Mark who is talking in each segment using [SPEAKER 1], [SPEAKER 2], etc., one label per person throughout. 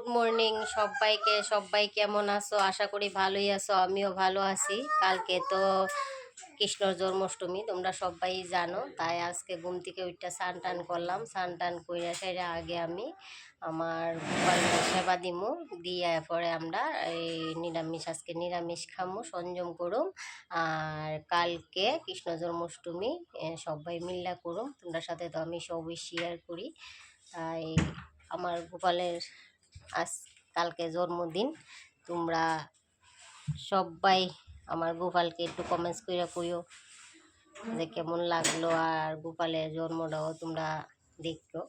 [SPEAKER 1] Good morning সবাইকে, সবাই কেমন আছো? আশা করি ভালোই আছো, আমিও ভালো আছি। কালকে তো কৃষ্ণর জন্মাষ্টমী, তোমরা সবাই জানো, তাই আজকে ঘুম থেকে উঠটা স্নান টান করলাম। স্নান টান করে সেটা আগে আমি আমার গোপালের সেবা দিমু, দিয়ে পরে আমরা এই নিরামিষ, আজকে নিরামিষ খামু, সংযম করুম। আর কালকে কৃষ্ণ জন্মাষ্টমী সবাই মিল্লা করুম। তোমরা সাথে তো আমি সবই শেয়ার করি। তাই আমার গোপালের আজ কালকে জন্মদিন। তোমরা সবাই আমার গোপালকে একটু কমেন্টস করে কইও যে কেমন লাগল আর গোপালের জন্মটাও তোমরা দেখো।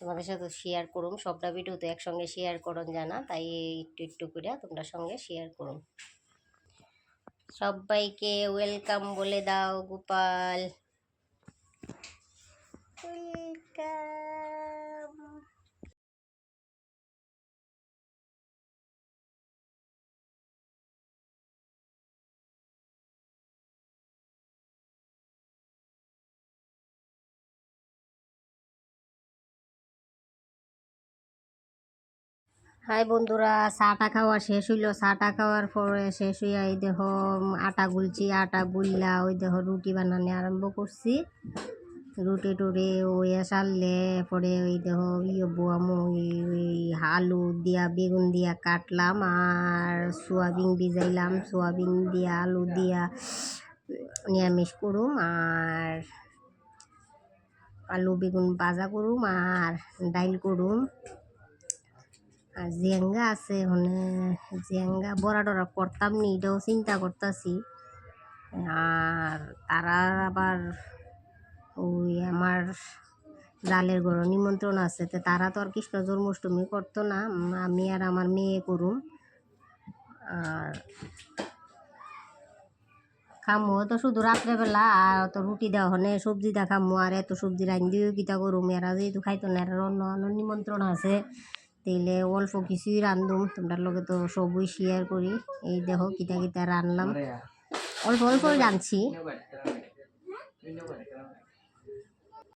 [SPEAKER 1] তোমাদের সাথে শেয়ার করুম, সবটা ভিডিও তো একসঙ্গে শেয়ার করুন জানা, তাই একটু একটু করে তোমরা সঙ্গে শেয়ার করুন সবাইকে ওয়েলকাম বলে দাও গোপাল। ওয়েলকাম হাই বন্ধুরা, চাটা খাওয়া শেষ হইল। চাটা খাওয়ার পরে শেষ হইয়া এই দেখো আটা গুলছি, আটা গুললা ওই দেখো রুটি বানানো আরম্ভ করছি। রুটি টুটি ওই সারলে পরে ওই দেখো ইয়ে বোয়ামো ওই আলু দিয়া, বেগুন দিয়া কাটলাম আর সোয়াবিন ভিজাইলাম। সোয়াবিন দিয়া, আলু দিয়া নিরামিষ করুম আর আলু, বেগুন ভাজা করুম আর ডাইল করুম। আর জেঙ্গা আছে মানে জেঙ্গা বড়া টরা করতাম নি, এটাও চিন্তা করতেছি। আর তারা আবার ওই আমার জালের ঘর নিমন্ত্রণ আছে, তো তারা তো আর কৃষ্ণ জন্মাষ্টমী করতো না, আমি আর আমার মেয়ে করুম। আর খামো তো শুধু রাত্রেবেলা, আর তো রুটি দেওয়া হনে সবজি দা খামো, আর এত সবজি দিও কিতা করুম, এরা যেহেতু খাইতো না, এরা অন্য নিমন্ত্রণ আছে। তেলে অল্প কিছুই রান্ধুম তোমরা লগে তো সবই শেয়ার করি। এই দেখো কিতা কিতা রান্নাম। অল্প অল্প রাঁধছি